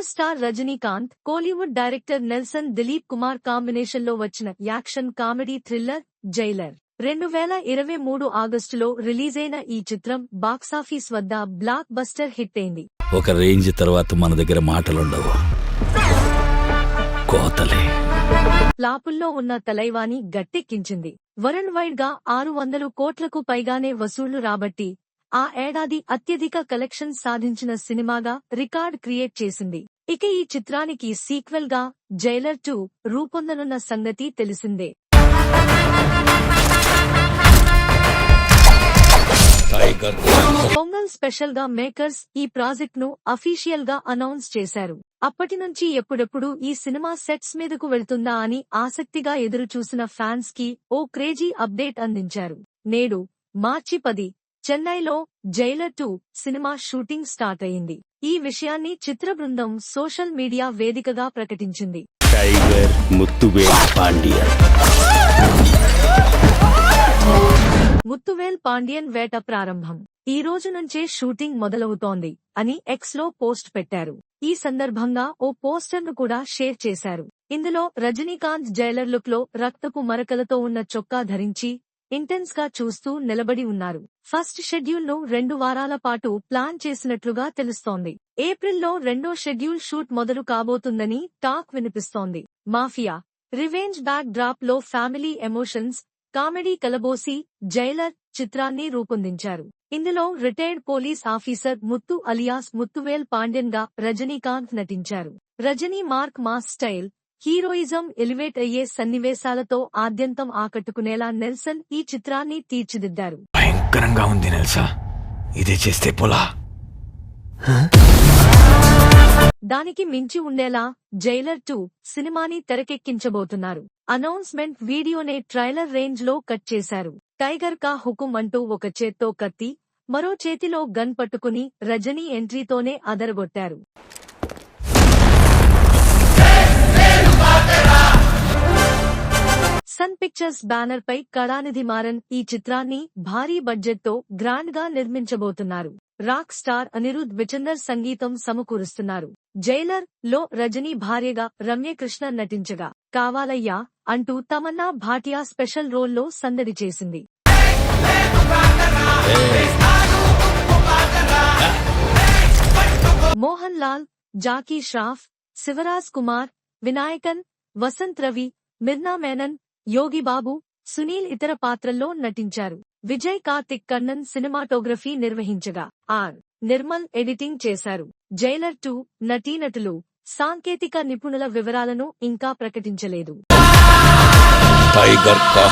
Super star Rajinikanth Kollywood director Nelson Dilip Kumar కాంబినేషన్లో వచ్చిన action comedy thriller Jailer. రెండు వేల ఇరవై మూడు ఆగస్టులో రిలీజైన ఈ చిత్రం బాక్సాఫీస్ వద్ద బ్లాక్ బస్టర్ హిట్ అయింది. ఒక రేంజ్ తర్వాత మన దగ్గర మాటలుండవు. కోతలే. ఫ్లాపుల్లో ఉన్న తలైవాని గట్టెక్కించింది. వరల్డ్ వైడ్గా ఆరు వందలు కోట్లకు పైగానే వసూళ్ళు రాబట్టి ఆ ఏడాది అత్యధిక కలెక్షన్ సాధించిన సినిమాగా రికార్డ్ క్రియేట్ చేసింది. ఇక ఈ చిత్రానికి సీక్వెల్గా జైలర్ టూ రూపొందనున్న సంగతి తెలిసిందే. పొంగల్ స్పెషల్గా మేకర్స్ ఈ ప్రాజెక్ట్ను అఫీషియల్గా అనౌన్స్ చేశారు. అప్పటి నుంచి ఎప్పుడెప్పుడు ఈ సినిమా సెట్స్ మీదకు వెళ్తుందా అని ఆసక్తిగా ఎదురు చూసిన ఫ్యాన్స్కి ఓ క్రేజీ అప్డేట్ అందించారు. నేడు మార్చి పది చెన్నైలో Jailer two cinema shooting start అయింది ఈ విషయాన్ని చిత్ర బృందం సోషల్ మీడియా వేదికగా ప్రకటించింది. టైగర్ ముత్తువేల్ పాండ్యన్. ముత్తువేల్ పాండ్యన్ వేట ప్రారంభం. ఈ రోజు నుంచే షూటింగ్ మొదలవుతోంది అని ఎక్స్లో పోస్ట్ పెట్టారు. ఈ సందర్భంగా ఓ పోస్టర్ను కూడా షేర్ చేశారు. ఇందులో రజనీకాంత్ జైలర్ లుక్లో రక్తపు మరకలతో ఉన్న చొక్కా ధరించి ఇంటెన్స్గా చూస్తూ నిలబడి ఉన్నారు. ఫస్ట్ షెడ్యూల్ను రెండు వారాల పాటు ప్లాన్ చేసినట్లుగా తెలుస్తోంది. ఏప్రిల్లో రెండో షెడ్యూల్ షూట్ మొదలు కాబోతుందని టాక్ వినిపిస్తోంది. మాఫియా. రివెంజ్ బ్యాక్ డ్రాప్లో ఫ్యామిలీ ఎమోషన్స్ కామెడీ కలబోసి జైలర్ చిత్రాన్ని రూపొందించారు. ఇందులో retired police officer Muthu alias Muthuvel పాండ్యన్గా Rajinikanth నటించారు. Rajini mark mass style heroism elevate అయ్యే సన్నివేశాలతో ఆద్యంతం ఆకట్టుకునేలా నెల్సన్ ఈ చిత్రాన్ని తీర్చిదిద్దారు. భయంకరంగా ఉంది నెల్సా. ఇదే చేస్తే పొలా? దానికి మించి ఉండేలా జైలర్ టూ సినిమాని తెరకెక్కించబోతున్నారు. అనౌన్స్మెంట్ వీడియోనే ట్రైలర్ రేంజ్లో కట్ చేశారు. టైగర్ కా హుకుం అంటూ ఒక చేత్తో కత్తి మరో చేతిలో గన్ పట్టుకుని రజనీ ఎంట్రీతోనే అదరగొట్టారు. పిక్చర్స్ బ్యానర్ పై కళానిధి మారన్ ఈ చిత్రాన్ని భారీ బడ్జెట్తో గ్రాండ్గా నిర్మించబోతున్నారు. రాక్ స్టార్ అనిరుద్ విచందర్ సంగీతం సమకూరుస్తున్నారు. జైలర్లో రజనీ భార్యగా రమ్యకృష్ణ నటించగా. కావాలయ్యా అంటూ తమన్నా భాటియా స్పెషల్ రోల్లో సందడి చేసింది. మోహన్ లాల్ జాకీ ష్రాఫ్ శివరాజ్ కుమార్ వినాయకన్ వసంత్ రవి మిర్నా మేనన్ యోగిబాబు సునీల్ ఇతర పాత్రల్లో నటించారు. విజయ్ కార్తిక్ కన్నన్ సినిమాటోగ్రఫీ నిర్వహించగా ఆర్. నిర్మల్ ఎడిటింగ్ చేశారు. జైలర్ టూ నటీనటులు సాంకేతిక నిపుణుల వివరాలను ఇంకా ప్రకటించలేదు. టైగర్ కా